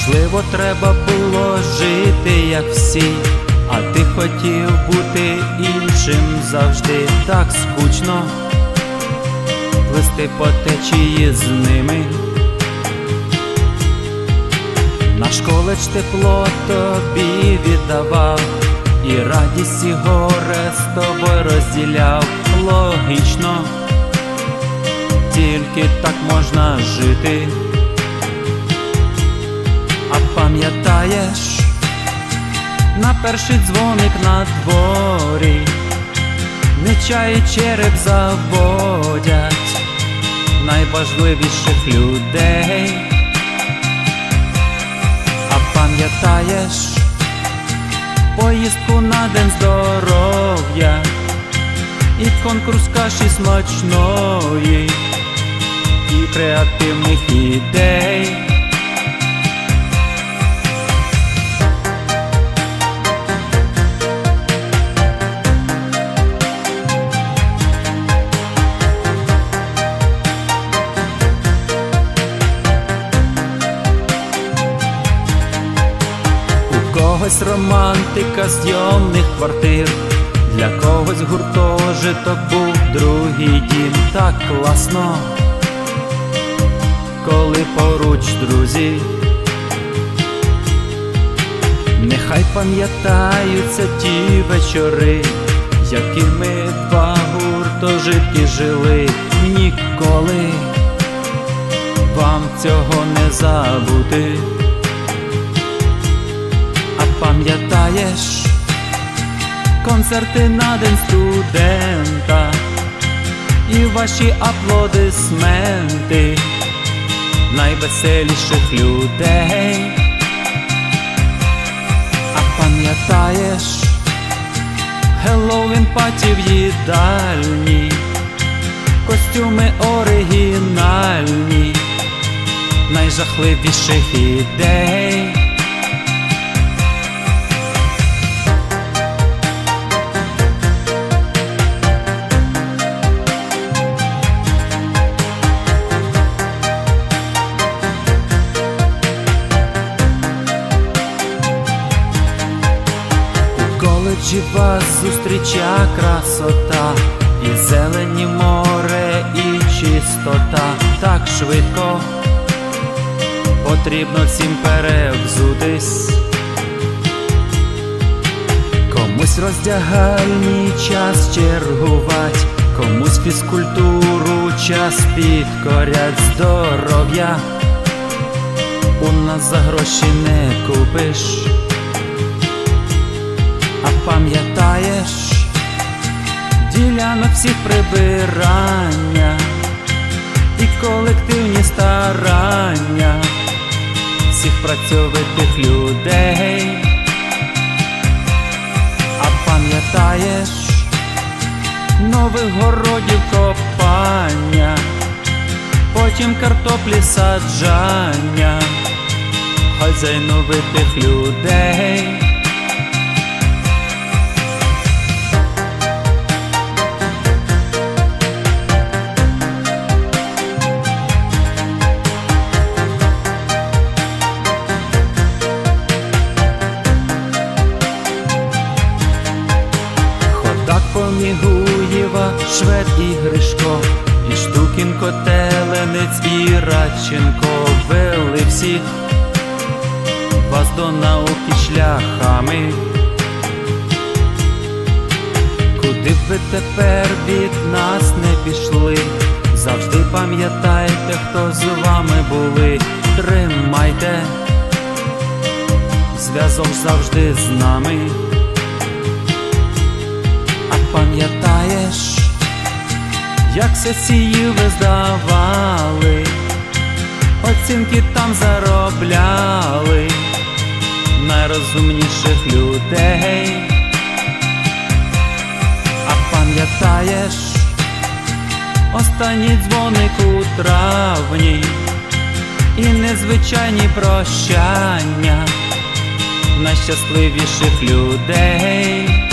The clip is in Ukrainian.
Можливо, треба було жити, як всі, а ти хотів бути іншим завжди так скучно, плисти по течії з ними. Наш коледж тепло тобі віддавав, і радість і горе з тобою розділяв логічно, тільки так можна жити. Пам'ятаєш на перший дзвоник на дворі, не чай череп заводять найважливіших людей. А пам'ятаєш поїздку на день здоров'я і конкурс каші смачної і креативних ідей. Когось романтика зйомних квартир, для когось гуртожиток був другий дім. Так класно, коли поруч друзі, нехай пам'ятаються ті вечори, якими два гуртожитки жили. Ніколи, вам цього не забути. Пам'ятаєш концерти на день студента і ваші аплодисменти найвеселіших людей. А пам'ятаєш Хеллоуін паті в їдальні, костюми оригінальні, найжахливіших ідей. У вас зустріча красота, і зелені море, і чистота так швидко потрібно всім перевзутись. Комусь роздягальний час чергувать, комусь фізкультуру час підкорять здоров'я. У нас за гроші не купиш. А пам'ятаєш ділянок всіх прибирання і колективні старання всіх працьовитих людей. А пам'ятаєш нових городів копання, потім картоплі саджання, хазяйновитих людей. Помігуєва, Швед і Гришко, і Штукін Котеленець, і Радченко вели всіх вас до науки шляхами. Куди б ви тепер від нас не пішли? Завжди пам'ятайте, хто з вами були, тримайте, зв'язок завжди з нами. Як сесії ви здавали, оцінки там заробляли найрозумніших людей. А пам'ятаєш, останній дзвоник у травні і незвичайні прощання найщасливіших людей.